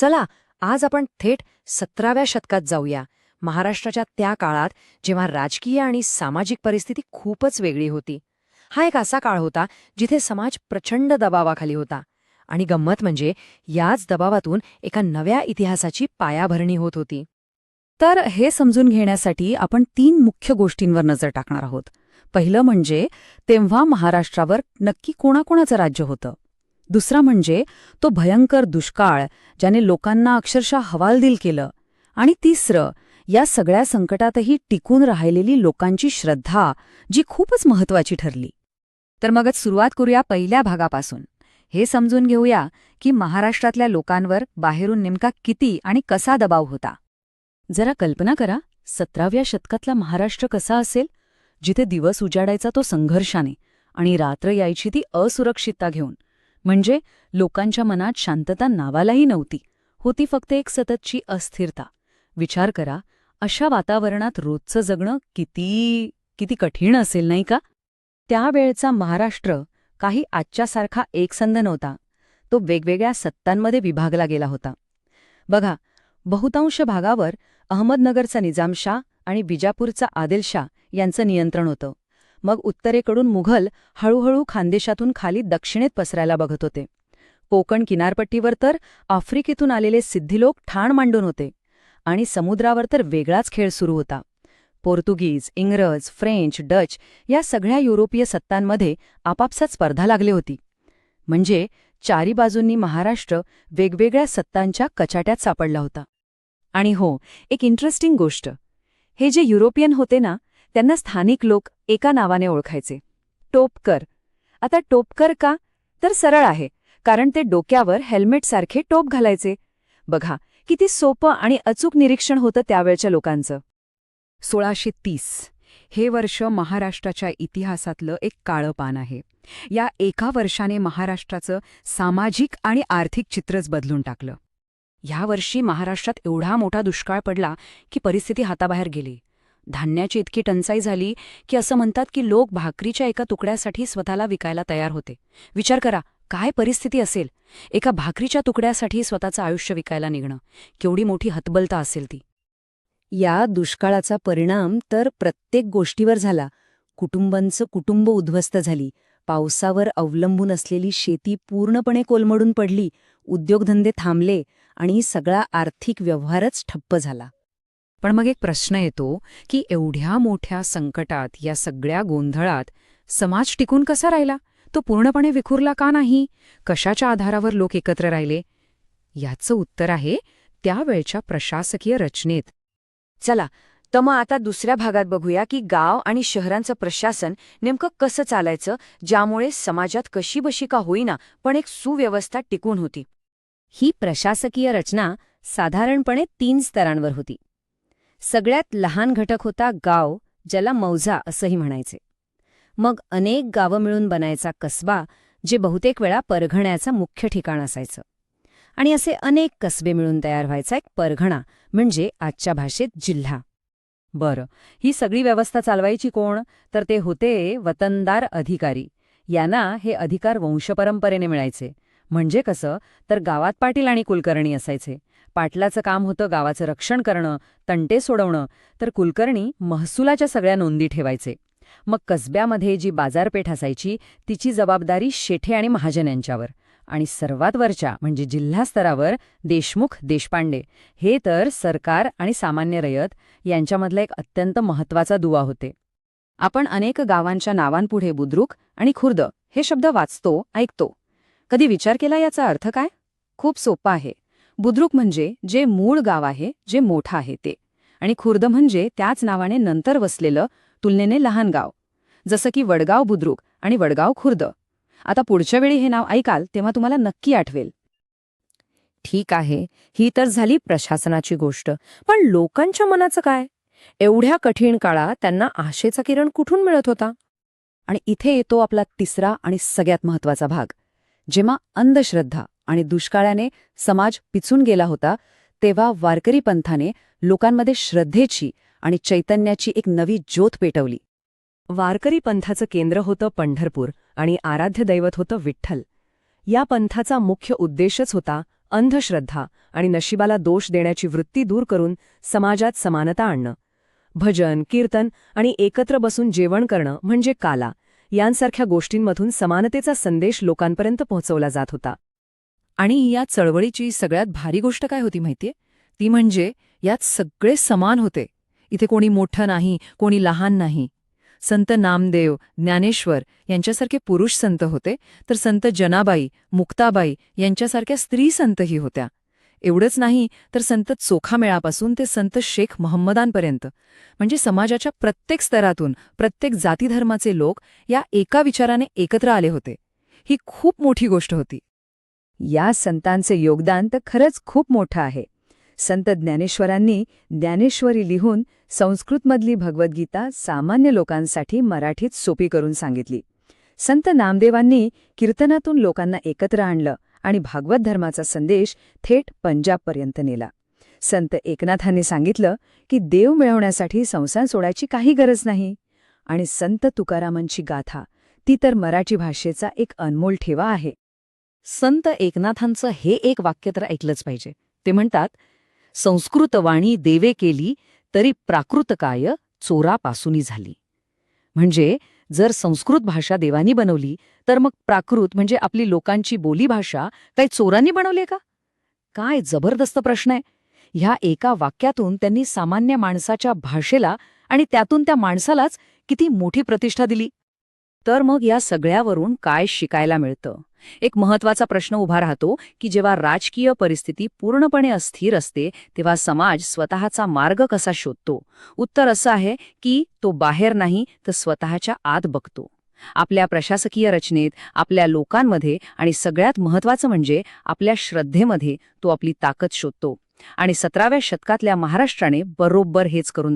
चला आज आपण थेट सतराव्या शतकात जाऊया. महाराष्ट्राच्या त्या काळात जेव्हा राजकीय आणि सामाजिक परिस्थिती खूपच वेगळी होती. हा एक असा काळ होता जिथे समाज प्रचंड दबावाखाली होता. आणि गंमत म्हणजे याच दबावातून एका नव्या इतिहासाची पायाभरणी होत होती. तर हे समजून घेण्यासाठी आपण तीन मुख्य गोष्टींवर नजर टाकणार आहोत. पहिलं म्हणजे तेव्हा महाराष्ट्रावर नक्की कोणाकोणाचं राज्य होतं? दुसरा म्हणजे तो भयंकर दुष्काळ ज्याने लोकांना अक्षरशः हवालदिल केलं. आणि तिसरं या सगळ्या संकटातही टिकून राहिलेली लोकांची श्रद्धा जी खूपच महत्वाची ठरली. तर मगच सुरुवात करूया पहिल्या भागापासून. हे समजून घेऊया की महाराष्ट्रातल्या लोकांवर बाहेरून नेमका किती आणि कसा दबाव होता. जरा कल्पना करा सतराव्या शतकातला महाराष्ट्र कसा असेल जिथे दिवस उजाडायचा तो संघर्षाने आणि रात्र यायची ती असुरक्षितता घेऊन. म्हणजे लोकांच्या मनात शांतता नावालाही नव्हती. होती फक्त एक सततची अस्थिरता. विचार करा अशा वातावरणात रोजचं जगणं किती किती कठीण असेल नाही का? त्यावेळचा महाराष्ट्र काही आजच्यासारखा एकसंध नव्हता. तो वेगवेगळ्या सत्तांमध्ये विभागला गेला होता. बघा बहुतांश भागावर अहमदनगरचा निजामशाह आणि बिजापूरचा आदिलशाह यांचं नियंत्रण होतं. मग उत्तरेकडून मुघल हळूहळू खानदेशातून खाली दक्षिणेत पसरायला बघत होते. कोकण किनारपट्टीवर तर आफ्रिकेतून आलेले सिद्धिलोक ठाण मांडून होते आणि समुद्रावर तर वेगळाच खेळ सुरू होता. पोर्तुगीज इंग्रज फ्रेंच डच या सगळ्या युरोपीय सत्तांमध्ये आपापसात स्पर्धा लागली होती. म्हणजे चारी बाजूंनी महाराष्ट्र वेगवेगळ्या सत्तांच्या कचाट्यात सापडला होता. आणि हो एक इंटरेस्टिंग गोष्ट. हे जे युरोपियन होते ना त्यांना स्थानिक लोक एका नावाने ओळखायचे. टोपकर. आता टोपकर का? तर सरळ आहे कारण ते डोक्यावर हेल्मेटसारखे टोप घालायचे. बघा किती सोपं आणि अचूक निरीक्षण होतं त्यावेळच्या लोकांचं. सोळाशे तीस. हे वर्ष महाराष्ट्राच्या इतिहासातलं एक काळं पान आहे. या एका वर्षाने महाराष्ट्राचं सामाजिक आणि आर्थिक चित्रच बदलून टाकलं. ह्या वर्षी महाराष्ट्रात एवढा मोठा दुष्काळ पडला की परिस्थिती हाताबाहेर गेली. धान्याची इतकी टंचाई झाली की असं म्हणतात की लोक भाकरीच्या एका तुकड्यासाठी स्वतःला विकायला तयार होते. विचार करा काय परिस्थिती असेल? एका भाकरीच्या तुकड्यासाठी स्वतःचं आयुष्य विकायला निघणं. केवढी मोठी हतबलता असेल ती. या दुष्काळाचा परिणाम तर प्रत्येक गोष्टीवर झाला. कुटुंबांचं कुटुंब उद्ध्वस्त झाली. पावसावर अवलंबून असलेली शेती पूर्णपणे कोलमडून पडली. उद्योगधंदे थांबले आणि सगळा आर्थिक व्यवहारच ठप्प झाला. पण मग एक प्रश्न येतो की एवढ्या मोठ्या संकटात या सगळ्या गोंधळात समाज टिकून कसा राहिला? तो पूर्णपणे विखुरला का नाही? कशाच्या आधारावर लोक एकत्र राहिले? याचं उत्तर आहे त्यावेळच्या प्रशासकीय रचनेत. चला तर मग आता दुसऱ्या भागात बघूया की गाव आणि शहरांचं प्रशासन नेमकं कसं चालायचं ज्यामुळे समाजात कशी बशी का होईना पण एक सुव्यवस्था टिकून होती. ही प्रशासकीय रचना साधारणपणे तीन स्तरांवर होती. सगळ्यात लहान घटक होता गाव ज्याला मौजा असंही म्हणायचे. मग अनेक गावं मिळून बनायचा कसबा जे बहुतेक वेळा परघण्याचं मुख्य ठिकाण असायचं. आणि असे अनेक कसबे मिळून तयार व्हायचा एक परघणा म्हणजे आजच्या भाषेत जिल्हा. बरं ही सगळी व्यवस्था चालवायची कोण? तर ते होते वतनदार अधिकारी. यांना हे अधिकार वंशपरंपरेने मिळायचे. म्हणजे कसं? तर गावात पाटील आणि कुलकर्णी असायचे. पाटलाचं काम होतं गावाचं रक्षण करणं तंटे सोडवणं. तर कुलकर्णी महसुलाच्या सगळ्या नोंदी ठेवायचे. मग कसब्यामध्ये जी बाजारपेठ असायची तिची जबाबदारी शेठे आणि महाजन यांच्यावर. आणि सर्वात वरच्या म्हणजे जिल्हा स्तरावर देशमुख देशपांडे. हे तर सरकार आणि सामान्य रयत यांच्यामधला एक अत्यंत महत्त्वाचा दुवा होते. आपण अनेक गावांच्या नावांपुढे बुद्रुक आणि खुर्द हे शब्द वाचतो ऐकतो. कधी विचार केला याचा अर्थ काय? खूप सोपा आहे. बुद्रुक म्हणजे जे मूळ गाव आहे जे मोठं आहे ते. आणि खुर्द म्हणजे त्याच नावाने नंतर वसलेलं तुलनेने लहान गाव. जसं की वडगाव बुद्रुक आणि वडगाव खुर्द. आता पुढच्या वेळी हे नाव ऐकाल तेव्हा तुम्हाला नक्की आठवेल. ठीक आहे ही तर झाली प्रशासनाची गोष्ट. पण लोकांच्या मनाचं काय? एवढ्या कठीण काळात त्यांना आशेचा किरण कुठून मिळत होता? आणि इथे येतो आपला तिसरा आणि सगळ्यात महत्त्वाचा भाग. जेव्हा अंधश्रद्धा आणि दुष्काळाने समाज पिचून गेला होता तेव्हा वारकरी पंथाने लोकांमध्ये श्रद्धेची आणि चैतन्याची एक नवी ज्योत पेटवली. वारकरी पंथाचं केंद्र होतं पंढरपूर आणि आराध्य दैवत होतं विठ्ठल. या पंथाचा मुख्य उद्देशच होता अंधश्रद्धा आणि नशिबाला दोष देण्याची वृत्ती दूर करून समाजात समानता आणणं. भजन कीर्तन आणि एकत्र बसून जेवण करणं म्हणजे काला यांसारख्या गोष्टींमधून समानतेचा संदेश लोकांपर्यंत पोहोचवला जात होता. आणि या चळवळीची सगळ्यात भारी गोष्ट काय होती माहितीये? ती म्हणजे यात सगळे समान होते. इथे कोणी मोठं नाही कोणी लहान नाही. संत नामदेव ज्ञानेश्वर यांच्यासारखे पुरुष संत होते तर संत जनाबाई मुक्ताबाई यांच्यासारख्या स्त्री संतही होत्या. एवढंच नाही तर संत चोखामेळापासून ते संत शेख महम्मदांपर्यंत. म्हणजे समाजाच्या प्रत्येक स्तरातून प्रत्येक जातीधर्माचे लोक या एका विचाराने एकत्र आले होते. ही खूप मोठी गोष्ट होती. या संतांचे योगदान तर खरंच खूप मोठं आहे. संत ज्ञानेश्वरांनी ज्ञानेश्वरी लिहून संस्कृतमधली भगवद्गीता सामान्य लोकांसाठी मराठीत सोपी करून सांगितली. संत नामदेवांनी कीर्तनातून लोकांना एकत्र आणलं. आणि भागवत धर्माचा संदेश थेट पंजाबपर्यंत नेला. संत एकनाथांनी सांगितलं की देव मिळवण्यासाठी संसार सोडायची काही गरज नाही. आणि संत तुकारामांची गाथा ती तर मराठी भाषेचा एक अनमोल ठेवा आहे. संत एकनाथांचं हे एक वाक्य तर ऐकलंच पाहिजे. ते म्हणतात संस्कृतवाणी देवे केली तरी प्राकृतकाय चोरापासूनी झाली. म्हणजे जर संस्कृत भाषा देवानी बनवली तर मग प्राकृत म्हणजे आपली लोकांची बोलीभाषा काही चोरांनी बनवली का? काय जबरदस्त प्रश्न आहे. ह्या एका वाक्यातून त्यांनी सामान्य माणसाच्या भाषेला आणि त्यातून त्या माणसालाच किती मोठी प्रतिष्ठा दिली. तर मग या सगळ्यावरून काय शिकायला मिळतं? एक महत्त्वाचा प्रश्न उभा राहतो की जेव्हा राजकीय परिस्थिती पूर्णपणे अस्थिर असते तेव्हा समाज स्वतःचा मार्ग कसा शोधतो? उत्तर असं आहे की तो बाहेर नाही तर स्वतःच्या आत बघतो. आपल्या प्रशासकीय रचनेत आपल्या लोकांमध्ये आणि सगळ्यात महत्वाचं म्हणजे आपल्या श्रद्धेमध्ये तो आपली ताकद शोधतो. आणि सतराव्या शतकातल्या महाराष्ट्राने बरोबर हेच करून